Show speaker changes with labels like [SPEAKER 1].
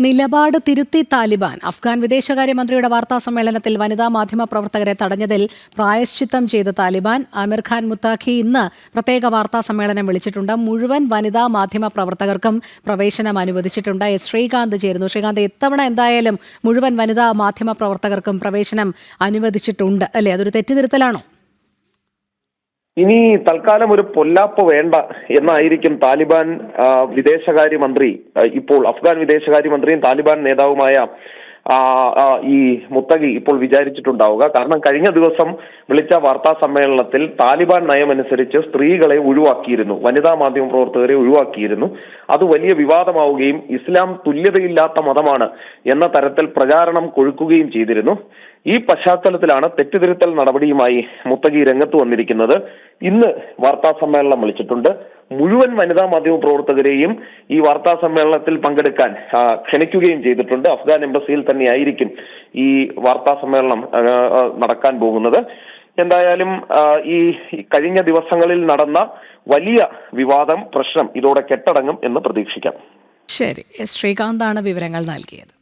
[SPEAKER 1] നിലപാട് തിരുത്തി താലിബാൻ. അഫ്ഗാൻ വിദേശകാര്യമന്ത്രിയുടെ വാർത്താ സമ്മേളനത്തിൽ വനിതാ മാധ്യമ പ്രവർത്തകരെ തടഞ്ഞതിൽ പ്രായശ്ചിത്തം ചെയ്ത താലിബാൻ ആമിർ ഖാൻ മുത്താഖി ഇന്ന് പ്രത്യേക വാർത്താ സമ്മേളനം വിളിച്ചിട്ടുണ്ട്. മുഴുവൻ വനിതാ മാധ്യമ പ്രവർത്തകർക്കും പ്രവേശനം അനുവദിച്ചിട്ടുണ്ട്. എസ് ശ്രീകാന്ത് ചേരുന്നു. ശ്രീകാന്ത് ഇത്തവണ എന്തായാലും മുഴുവൻ വനിതാ മാധ്യമ പ്രവർത്തകർക്കും പ്രവേശനം അനുവദിച്ചിട്ടുണ്ട്. അല്ലേ? അതൊരു തെറ്റിതിരുത്തലാണോ?
[SPEAKER 2] ഇനി തൽക്കാലം ഒരു പൊല്ലാപ്പ് വേണ്ട എന്നായിരിക്കും താലിബാൻ വിദേശകാര്യമന്ത്രി ഇപ്പോൾ അഫ്ഗാൻ വിദേശകാര്യമന്ത്രിയും താലിബാൻ നേതാവുമായ ഈ മുത്തഖി ഇപ്പോൾ വിചാരിച്ചിട്ടുണ്ടാവുക. കാരണം കഴിഞ്ഞ ദിവസം വിളിച്ച വാർത്താ സമ്മേളനത്തിൽ താലിബാൻ നയമനുസരിച്ച് സ്ത്രീകളെ ഒഴിവാക്കിയിരുന്നു. വനിതാ മാധ്യമ പ്രവർത്തകരെ ഒഴിവാക്കിയിരുന്നു. അത് വലിയ വിവാദമാവുകയും ഇസ്ലാം തുല്യതയില്ലാത്ത മതമാണ് എന്ന തരത്തിൽ പ്രചാരണം കൊഴുക്കുകയും ചെയ്തിരുന്നു. ഈ പശ്ചാത്തലത്തിലാണ് തെറ്റിതിരുത്തൽ നടപടിയുമായി മുത്തഖി രംഗത്ത് വന്നിരിക്കുന്നത്. ഇന്ന് വാർത്താ സമ്മേളനം വിളിച്ചിട്ടുണ്ട്. മുഴുവൻ വനിതാ മാധ്യമ പ്രവർത്തകരെയും ഈ വാർത്താ സമ്മേളനത്തിൽ പങ്കെടുക്കാൻ ക്ഷണിക്കുകയും ചെയ്തിട്ടുണ്ട്. അഫ്ഗാൻ എംബസിയിൽ തന്നെയായിരിക്കും ഈ വാർത്താ സമ്മേളനം നടക്കാൻ പോകുന്നത്. എന്തായാലും ഈ കഴിഞ്ഞ ദിവസങ്ങളിൽ നടന്ന വലിയ വിവാദം പ്രശ്നം ഇതോടെ കെട്ടടങ്ങും എന്ന് പ്രതീക്ഷിക്കാം.
[SPEAKER 1] ശരി. ശ്രീകാന്താണ് വിവരങ്ങൾ നൽകിയത്.